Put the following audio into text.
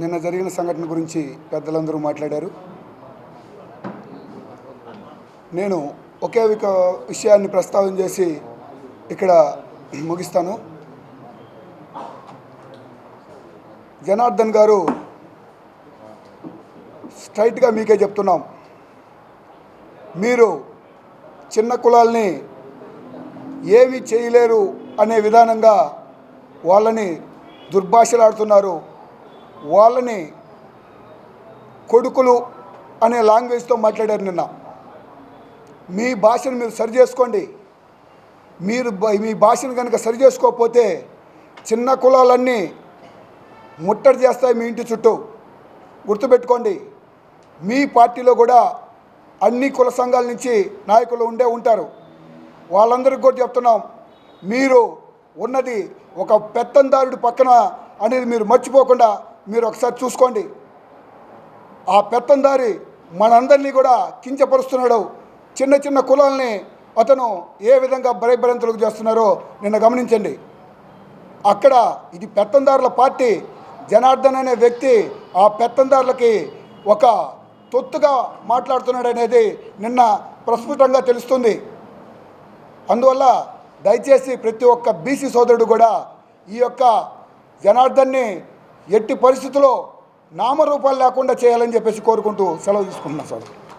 నిన్న జరిగిన సంఘటన గురించి పెద్దలందరూ మాట్లాడారు. నేను ఒకే ఒక విషయాన్ని ప్రస్తావన చేసి ఇక్కడ ముగిస్తాను. జనార్దన్ గారు స్ట్రైట్గా మీకే చెప్తున్నాం. మీరు చిన్న కులాల్ని ఏమీ చేయలేరు అనే విధానంగా వాళ్ళని దుర్భాషలాడుతున్నారు. వాళ్ళని కొడుకులు అనే లాంగ్వేజ్తో మాట్లాడారు నిన్న. మీ భాషను మీరు సరి చేసుకోండి. మీరు మీ భాషను కనుక సరి చేసుకోకపోతే చిన్న కులాలన్నీ ముట్టడి చేస్తాయి మీ ఇంటి చుట్టూ. గుర్తుపెట్టుకోండి మీ పార్టీలో కూడా అన్ని కుల సంఘాల నుంచి నాయకులు ఉండే ఉంటారు. వాళ్ళందరికీ కూడా చెప్తున్నాం మీరు ఉన్నది ఒక పెత్తందారుడి పక్కన అనేది మీరు మర్చిపోకుండా మీరు ఒకసారి చూసుకోండి. ఆ పెత్తందారి మనందరినీ కూడా కించపరుస్తున్నాడు. చిన్న చిన్న కులాల్ని అతను ఏ విధంగా భయభ్రాంతులకు చేస్తున్నారో నిన్న గమనించండి. అక్కడ ఇది పెత్తందారుల పార్టీ. జనార్దన్ అనే వ్యక్తి ఆ పెత్తందారులకి ఒక తొత్తుగా మాట్లాడుతున్నాడు అనేది నిన్న ప్రస్ఫుటంగా తెలుస్తుంది. అందువల్ల దయచేసి ప్రతి ఒక్క బీసీ సోదరుడు కూడా ఈ యొక్క జనార్దన్ని ఎట్టి పరిస్థితుల్లో నామరూపాలు లేకుండా చేయాలని చెప్పేసి కోరుకుంటూ సెలవు తీసుకుంటున్నాను సార్.